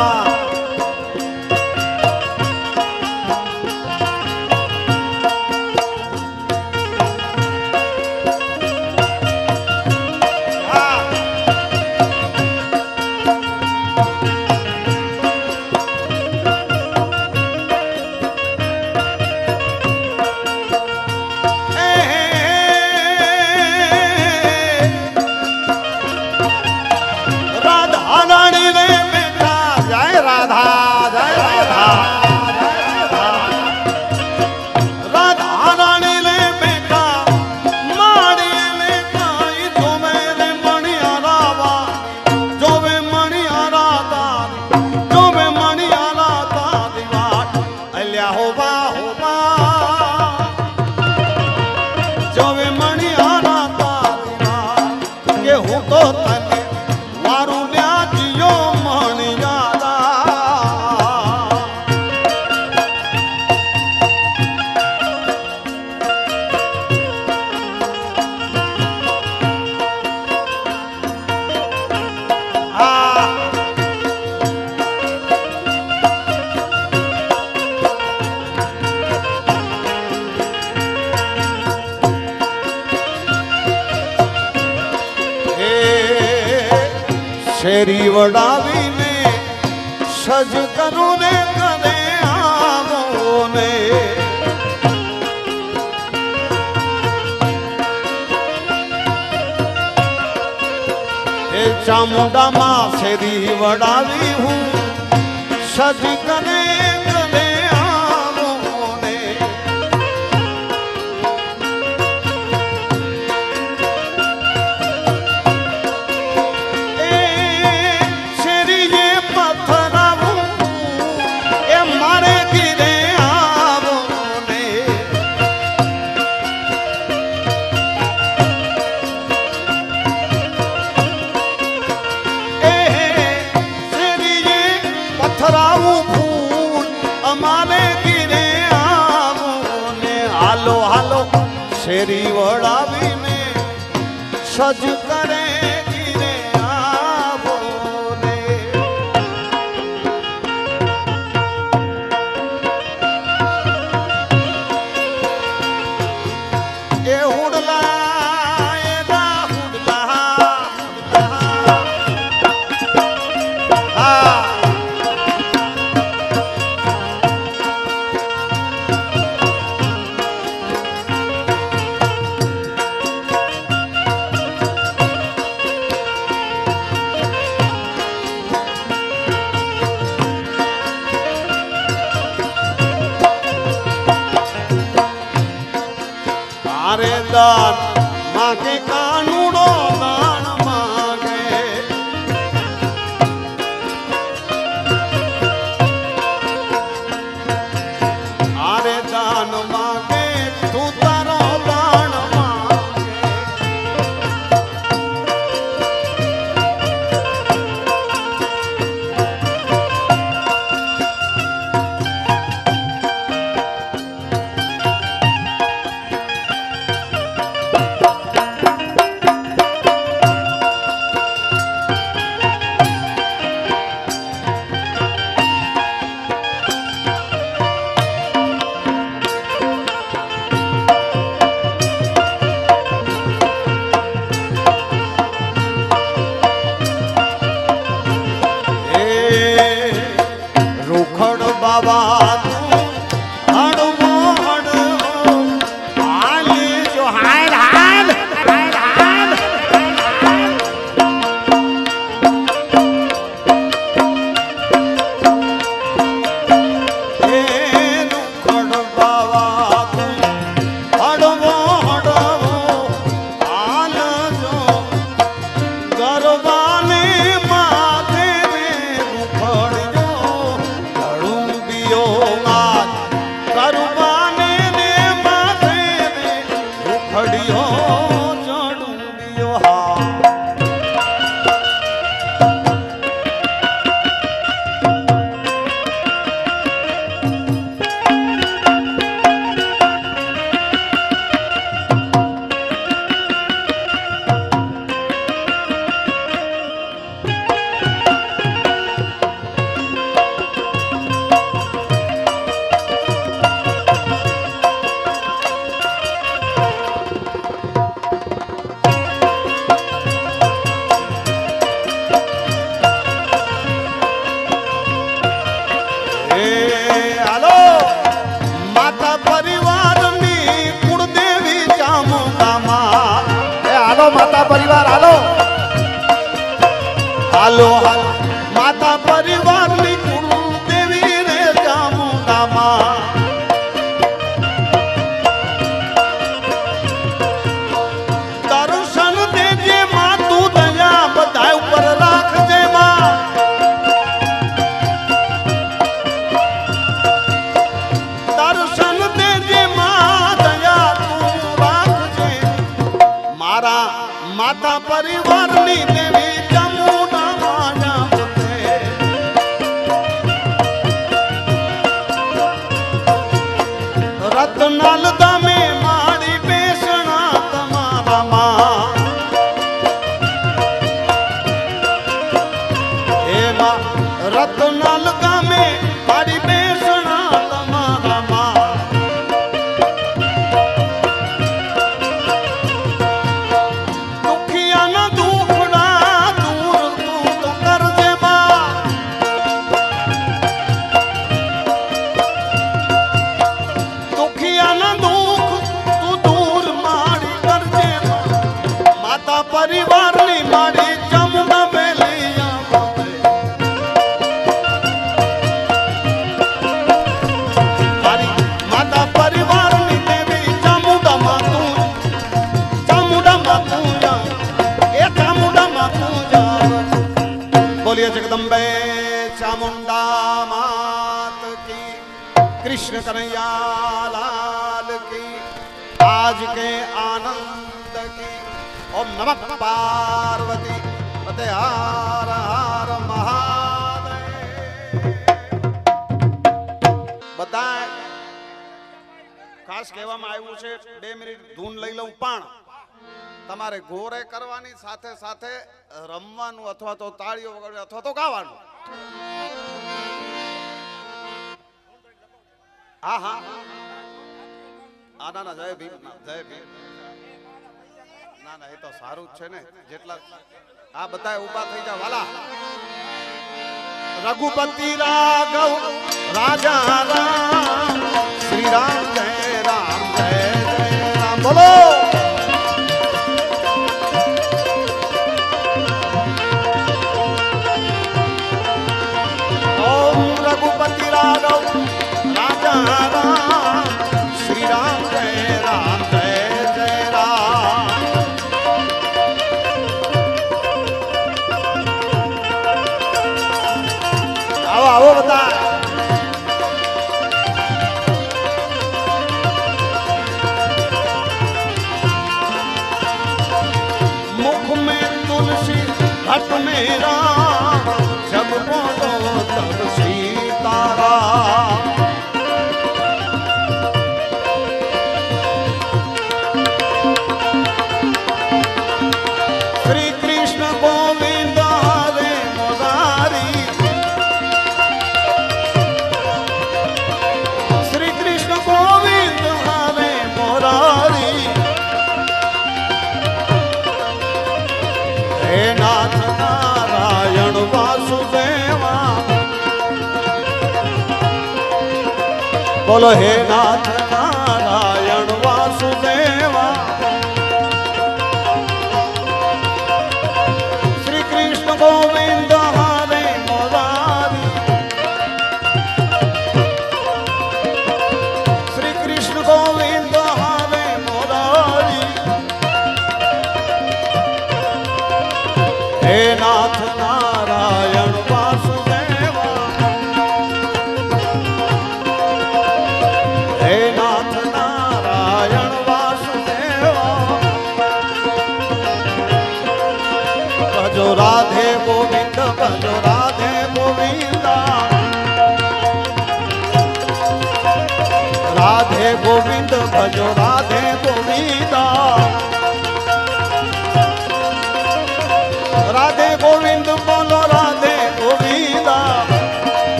বাবা ઘેરી વડાવીને સજ કરું ને કરે આવો એ ચામુંડામાં શેરી વડાવી હું સજ શેરી વળાવીને સજ કર all માતા પરિવારની દેવી कन्हैया लाल की आज के आनंद की ओम नमः पार्वती पते हार हार महादेव બધા ખાસ કહેવામાં આવ્યું છે બે મિનિટ ધૂન લઈ લઉં પણ તમારે ઘોરે કરવાની સાથે સાથે રમવાનું અથવા તો તાળીઓ વગાડવાની અથવા તો ગાવાનું હા હા હા ના ના જય ભીમ જય ભીમ. ના ના, એ તો સારું જ છે ને. જેટલા આ બધા ઊભા થઈ જા, વાલા. રઘુપતિ રાઘવ, રાજા રામ, શ્રી રામ, જય રામ, જય જય રામ. બોલો. घट में બોલો હે નાથ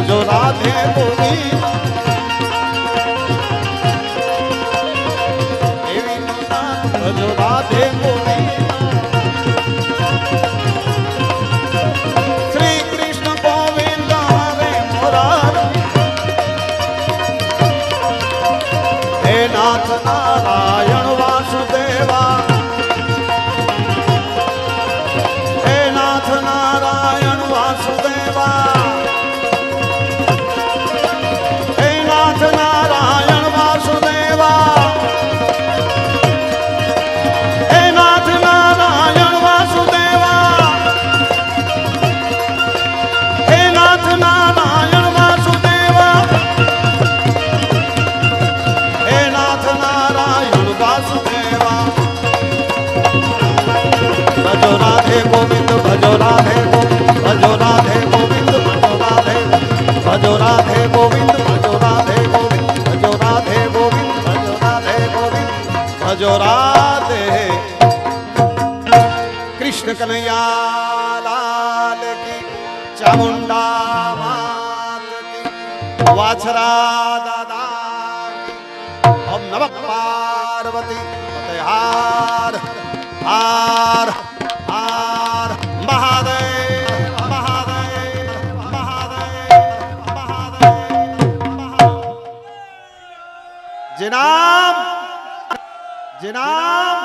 ભજો રાધે ગોવિંદા ભજો રાધે ગોવિંદ, ભજો રાધે ગોવિંદ, ભજો રાધે ગોવિંદ, ભજો રાધે ભજો રાધે ગોવિંદ, ભજો રાધે ગોવિંદ, ભજો રાધે ગોવિંદ, ભજો રાધે ગોવિંદ, ભજો રાધે. કૃષ્ણ કનૈયા લાલ કી ચામુંડા માત વાછરા દાદા ઓમ નમઃ પાર્વતી હાર હાર. જે નામ જે નામ